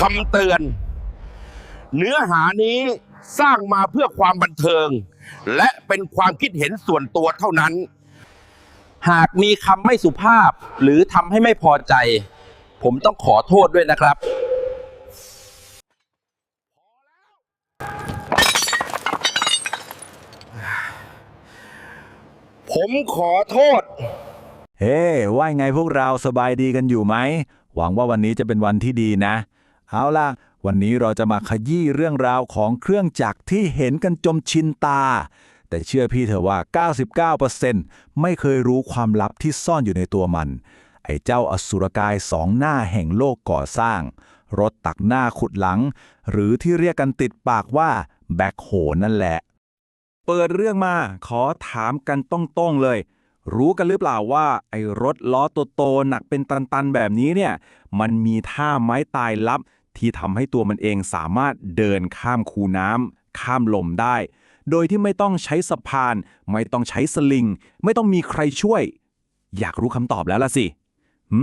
คำเตือน เนื้อหานี้สร้างมาเพื่อความบันเทิง และเป็นความคิดเห็นส่วนตัวเท่านั้น หากมีคำไม่สุภาพหรือทำให้ไม่พอใจ ผมต้องขอโทษด้วยนะครับ ผมขอโทษ เฮ้ ว่าไงพวกเราสบายดีกันอยู่ไหม หวังว่าวันนี้จะเป็นวันที่ดีนะ เอาล่ะ วันนี้เราจะมาขยี้เรื่องราวของเครื่องจักรที่เห็นกันจมชินตา แต่เชื่อพี่เถอะว่า 99%ไม่เคยรู้ความลับที่ซ่อนอยู่ในตัวมัน ไอ้เจ้าอสุรกายสองหน้าแห่งโลกก่อสร้าง รถตักหน้าขุดหลัง หรือที่เรียกกันติดปากว่าแบ็คโฮนั่นแหละ เปิดเรื่องมาขอถามกันต้องๆเลยรู้กันหรือเปล่าว่า ไอ้รถล้อโตๆหนักเป็นตัน ๆ แบบนี้เนี่ย มันมีท่าไม้ตายลับ ที่ทำให้ตัวมันเองสามารถเดินข้ามคูน้ำข้ามลมได้ โดยที่ไม่ต้องใช้สะพาน ไม่ต้องใช้สลิง ไม่ต้องมีใครช่วย อยากรู้คำตอบแล้วล่ะสิหึ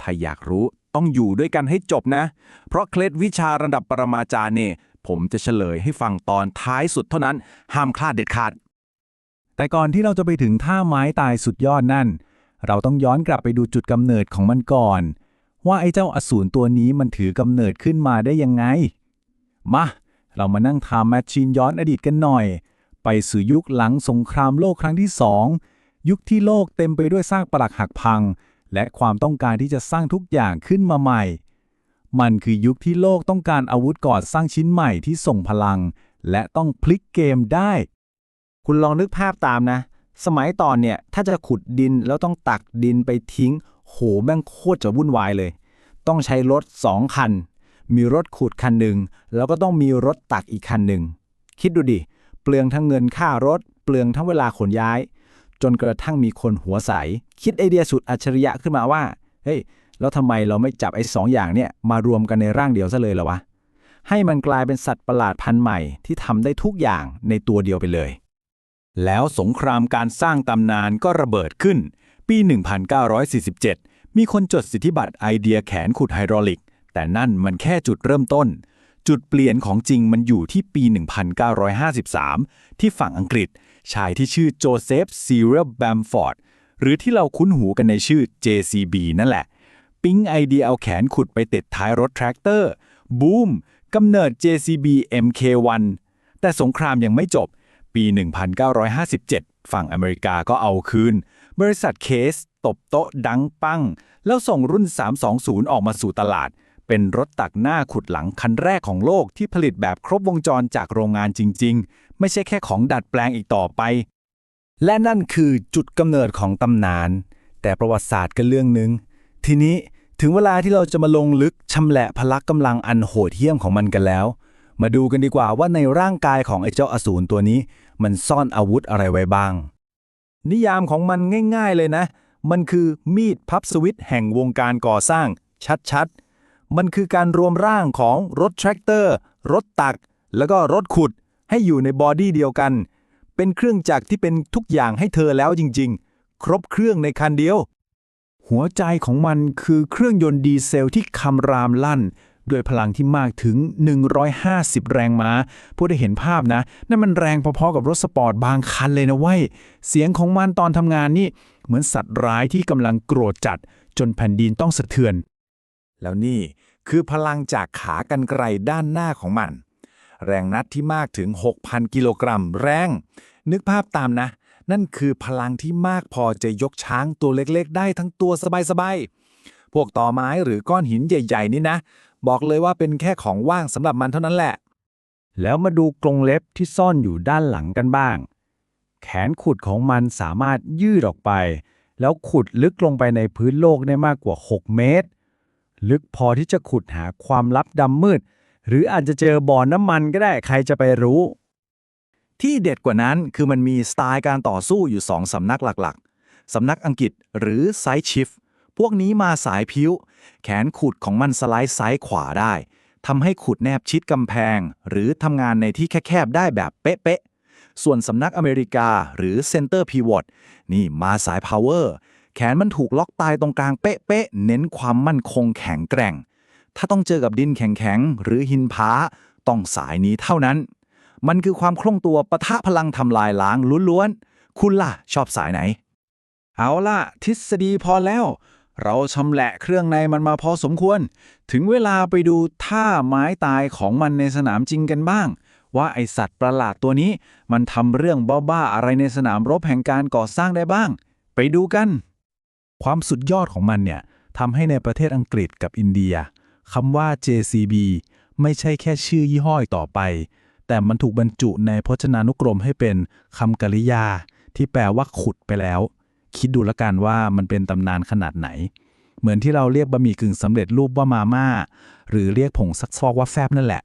ถ้าอยากรู้ต้องอยู่ด้วยกันให้จบนะ เพราะเคล็ดวิชาระดับปรมาจารย์เนี่ยผมจะเฉลยให้ฟังตอนท้ายสุดเท่านั้น ห้ามคลาดเด็ดขาด แต่ก่อนที่เราจะไปถึงท่าไม้ตายสุดยอดนั่น เราต้องย้อนกลับไปดูจุดกำเนิดของมันก่อน ว่าไอ้เจ้าอสูรตัวนี้มันถือกำเนิดขึ้นมาได้ยังไง มา เรามานั่งทำแมชชีนย้อนอดีตกันหน่อย ไปสู่ยุคหลังสงครามโลกครั้งที่สองยุคที่โลกเต็มไปด้วยซากปรักหักพัง และความต้องการที่จะสร้างทุกอย่างขึ้นมาใหม่ มันคือยุคที่โลกต้องการอาวุธก่อสร้างชิ้นใหม่ที่ส่งพลัง และต้องพลิกเกมได้ คุณลองนึกภาพตามนะ สมัยก่อนเนี่ย ถ้าจะขุดดินแล้วต้องตักดินไปทิ้ง โหแม่งโคตรจะวุ่นวายเลย ต้องใช้รถสองคัน มีรถขุดคันหนึ่ง แล้วก็ต้องมีรถตักอีกคันหนึ่ง คิดดูดิ เปลืองทั้งเงินค่ารถ เปลืองทั้งเวลาขนย้าย จนกระทั่งมีคนหัวใส คิดไอเดียสุดอัจฉริยะขึ้นมาว่า เฮ้ย แล้วทำไมเราไม่จับไอ้สองอย่างเนี่ยมารวมกันในร่างเดียวซะเลยล่ะวะ ให้มันกลายเป็นสัตว์ประหลาดพันธุ์ใหม่ที่ทำได้ทุกอย่างในตัวเดียวไปเลยแล้วสงครามการสร้างตำนานก็ระเบิดขึ้น ปี 1947 มีคนจดสิทธิบัตรไอเดียแขนขุดไฮดรอลิก แต่นั่นมันแค่จุดเริ่มต้น จุดเปลี่ยนของจริงมันอยู่ที่ปี 1953 ที่ฝั่งอังกฤษ ชายที่ชื่อโจเซฟซีเรียลแบมฟอร์ดหรือที่เราคุ้นหูกันในชื่อ JCB นั่นแหละ ปิ๊งไอเดียเอาแขนขุดไปติดท้ายรถแทรกเตอร์ บูมกำเนิด JCB MK1 แต่สงครามยังไม่จบ ปี 1957 ฝั่งอเมริกาก็เอาคืน บริษัทเคส ตบโต๊ะดังปัง แล้วส่งรุ่น 320 ออกมาสู่ตลาด เป็นรถตักหน้าขุดหลังคันแรกของโลกที่ผลิตแบบครบวงจรจากโรงงานจริง ๆ ไม่ใช่แค่ของดัดแปลงอีกต่อไป และนั่นคือจุดกำเนิดของตำนาน แต่ประวัติศาสตร์ก็เรื่องหนึ่งทีนี้ถึงเวลาที่เราจะมาลงลึกชำแหละพละกำลังอันโหดเหี้ยมของมันกันแล้ว มาดูกันดีกว่าว่าในร่างกายของไอ้เจ้าอสูรตัวนี้ มันซ่อนอาวุธอะไรไว้บ้าง นิยามของมันง่ายๆเลยนะ มันคือมีดพับสวิตแห่งวงการก่อสร้าง ชัดๆ มันคือการรวมร่างของรถแทรกเตอร์ รถตัก แล้วก็รถขุดให้อยู่ในบอดี้เดียวกัน เป็นเครื่องจักรที่เป็นทุกอย่างให้เธอแล้วจริงๆ ครบเครื่องในคันเดียว หัวใจของมันคือเครื่องยนต์ดีเซลที่คำรามลั่น ด้วยพลังที่มากถึง 150 แรงม้าผู้ได้เห็นภาพนะ นั่นมันแรงพอๆกับรถสปอร์ตบางคันเลยนะเว้ย เสียงของมันตอนทำงานนี่ เหมือนสัตว์ร้ายที่กำลังโกรธจัด จนแผ่นดินต้องสะเทือน แล้วนี่คือพลังจากขากรรไกรด้านหน้าของมัน แรงนัดที่มากถึง 6,000 กิโลกรัมแรง นึกภาพตามนะ นั่นคือพลังที่มากพอจะยกช้างตัวเล็กๆ ได้ทั้งตัวสบายๆพวกต่อไม้หรือก้อนหินใหญ่ ๆ นี่นะ บอกเลยว่าเป็นแค่ของว่างสำหรับมันเท่านั้นแหละ แล้วมาดูกรงเล็บที่ซ่อนอยู่ด้านหลังกันบ้าง แขนขุดของมันสามารถยืดออกไป แล้วขุดลึกลงไปในพื้นโลกได้มากกว่า 6 เมตร ลึกพอที่จะขุดหาความลับดำมืด หรืออาจจะเจอบ่อน้ำมันก็ได้ใครจะไปรู้ ที่เด็ดกว่านั้นคือมันมีสไตล์การต่อสู้อยู่สองสำนักหลักๆสำนักอังกฤษหรือไซชิฟพวกนี้มาสายพิ้ว แขนขุดของมันสไลด์ซ้ายขวาได้ทำให้ขุดแนบชิดกำแพง หรือทำงานในที่แคบๆได้แบบเป๊ะๆ ส่วนสำนักอเมริกาหรือเซนเตอร์พีวอตนี่มาสายพาวเวอร์แขนมันถูกล็อกตายตรงกลางเป๊ะๆ เน้นความมั่นคงแข็งแกร่ง ถ้าต้องเจอกับดินแข็งๆ หรือหินผาต้องสายนี้เท่านั้น มันคือความคล่องตัวปะทะพลังทำลายล้างล้วนๆ คุณล่ะ ชอบสายไหน เอาล่ะ ทฤษฎีพอแล้ว เราชำแหละเครื่องในมันมาพอสมควร ถึงเวลาไปดูท่าไม้ตายของมันในสนามจริงกันบ้าง ว่าไอสัตว์ประหลาดตัวนี้ มันทำเรื่องบ้าๆอะไรในสนามรบแห่งการก่อสร้างได้บ้าง ไปดูกัน ความสุดยอดของมันเนี่ยทำให้ในประเทศอังกฤษกับอินเดียคำว่า JCB ไม่ใช่แค่ชื่อยี่ห้ออต่อไป แต่มันถูกบรรจุในพจนานุกรมให้เป็นคำกริยา ที่แปลว่าขุดไปแล้ว คิดดูละกันว่ามันเป็นตำนานขนาดไหน เหมือนที่เราเรียกบะหมี่กึ่งสำเร็จรูปว่ามาม่า หรือเรียกผงซักฟอกว่าแฟบนั่นแหละ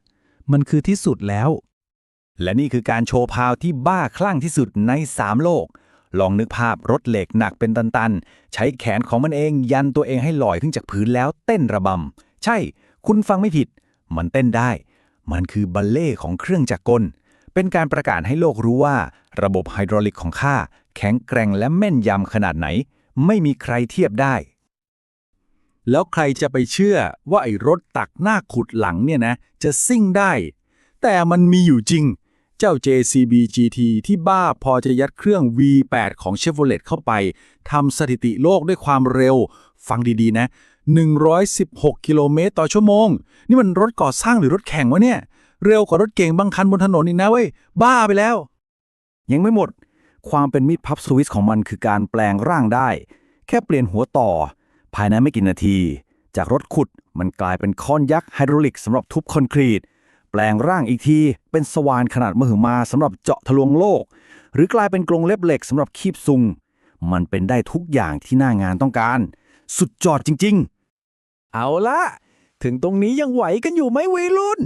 มันคือที่สุดแล้ว และนี่คือการโชว์พาวที่บ้าคลั่งที่สุดใน 3 โลก ลองนึกภาพรถเหล็กหนักเป็นตันๆ ใช้แขนของมันเองยันตัวเองให้ลอยขึ้นจากพื้นแล้วเต้นระบำ ใช่ คุณฟังไม่ผิด มันเต้นได้ มันคือบัลเล่ของเครื่องจักรกลเป็นการประกาศให้โลกรู้ว่า ระบบไฮดรอลิกของข้า แข็งแกร่งและแม่นยำขนาดไหน ไม่มีใครเทียบได้ แล้วใครจะไปเชื่อว่าไอ้รถตักหน้าขุดหลังเนี่ยนะ จะซิ่งได้ แต่มันมีอยู่จริง เจ้า JCB GT ที่บ้าพอจะยัดเครื่อง V8 ของ Chevrolet เข้าไปทำสถิติโลกด้วยความเร็ว ฟังดีๆนะ 116 กิโลเมตรต่อชั่วโมง นี่มันรถก่อสร้างหรือรถแข่งวะเนี่ย เร็วกว่ารถเก่งบางคันบนถนนอีกนะเว้ย บ้าไปแล้ว ยังไม่หมด ความเป็นมิดพับสวิสของมันคือการแปลงร่างได้ แค่เปลี่ยนหัวต่อ ภายในไม่กี่นาที จากรถขุดมันกลายเป็นค้อนยักษ์ไฮดรอลิกสำหรับทุบคอนกรีต แปลงร่างอีกที เป็นสว่านขนาดมหึมาสำหรับเจาะทะลวงโลก หรือกลายเป็นกรงเล็บเหล็กสำหรับคีบซุง มันเป็นได้ทุกอย่างที่หน้างานต้องการ สุดจอดจริง ๆ เอาละถึงตรงนี้ยังไหวกันอยู่ไหมวัยรุ่น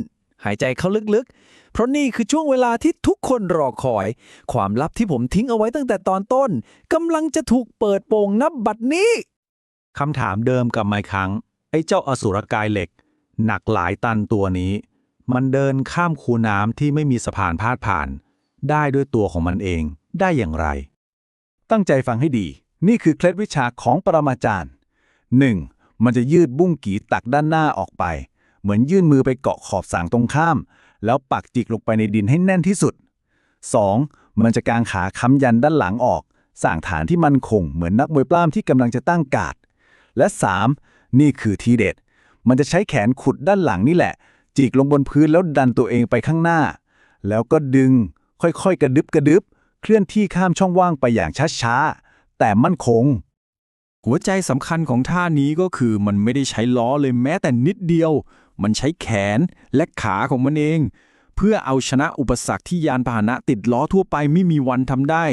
หายใจเข้าลึกๆ เพราะนี่คือช่วงเวลาที่ทุกคนรอคอย ความลับที่ผมทิ้งเอาไว้ตั้งแต่ตอนต้นกำลังจะถูกเปิดโปงนับบัดนี้คำถามเดิมกับไมครั้ง ไอ้เจ้าอสุรกายเหล็ก หนักหลายตันตัวนี้ มันเดินข้ามคูน้ำที่ไม่มีสะพานพาดผ่าน ได้ด้วยตัวของมันเองได้อย่างไร ตั้งใจฟังให้ดี นี่คือเคล็ดวิชาของปรมาจารย์ 1. มันจะยืดบุ้งกีตักด้านหน้าออกไป เหมือนยื่นมือไปเกาะขอบสางตรงข้าม แล้วปักจิกลงไปในดินให้แน่นที่สุด 2. มันจะกางขาค้ำยันด้านหลังออก สร้างฐานที่มั่นคง เหมือนนักมวยปล้ามที่กำลังจะตั้งกาด และ 3. นี่คือทีเด็ด มันจะใช้แขนขุดด้านหลังนี่แหละ จิกลงบนพื้นแล้วดันตัวเองไปข้างหน้า แล้วก็ดึง ค่อยๆ กระดึบกระดึบ เคลื่อนที่ข้ามช่องว่างไปอย่างช้าๆ แต่มั่นคง หัวใจสำคัญของท่านี้ก็คือมันไม่ได้ใช้ล้อเลยแม้แต่นิดเดียว มันใช้แขนและขาของมันเอง เพื่อเอาชนะอุปสรรคที่ยานพาหนะติดล้อทั่วไปไม่มีวันทำได้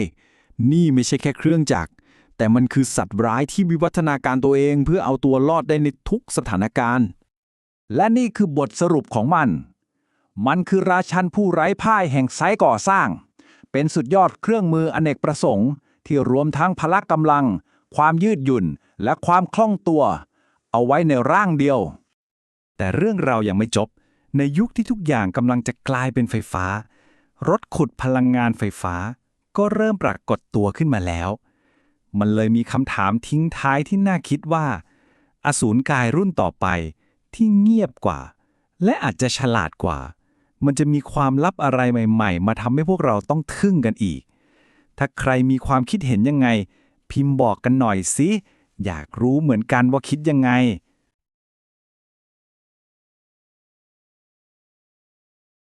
นี่ไม่ใช่แค่เครื่องจักร แต่มันคือสัตว์ร้ายที่วิวัฒนาการตัวเอง เพื่อเอาตัวรอดได้ในทุกสถานการณ์ และนี่คือบทสรุปของมัน มันคือราชันผู้ไร้พ่ายแห่งไซต์ก่อสร้าง เป็นสุดยอดเครื่องมืออเนกประสงค์ ที่รวมทั้งพละกำลัง ความยืดหยุ่นและความคล่องตัว เอาไว้ในร่างเดียว แต่เรื่องเรายังไม่จบ ในยุคที่ทุกอย่างกำลังจะกลายเป็นไฟฟ้า รถขุดพลังงานไฟฟ้า ก็เริ่มปรากฏตัวขึ้นมาแล้ว มันเลยมีคำถามทิ้งท้ายที่น่าคิดว่า อสูรกายรุ่นต่อไปที่เงียบกว่า และอาจจะฉลาดกว่า มันจะมีความลับอะไรใหม่ ๆ มาทำให้พวกเราต้องทึ่งกันอีก ถ้าใครมีความคิดเห็นยังไง พิมพ์บอกกันหน่อยสิอยากรู้เหมือนกันว่าคิดยังไง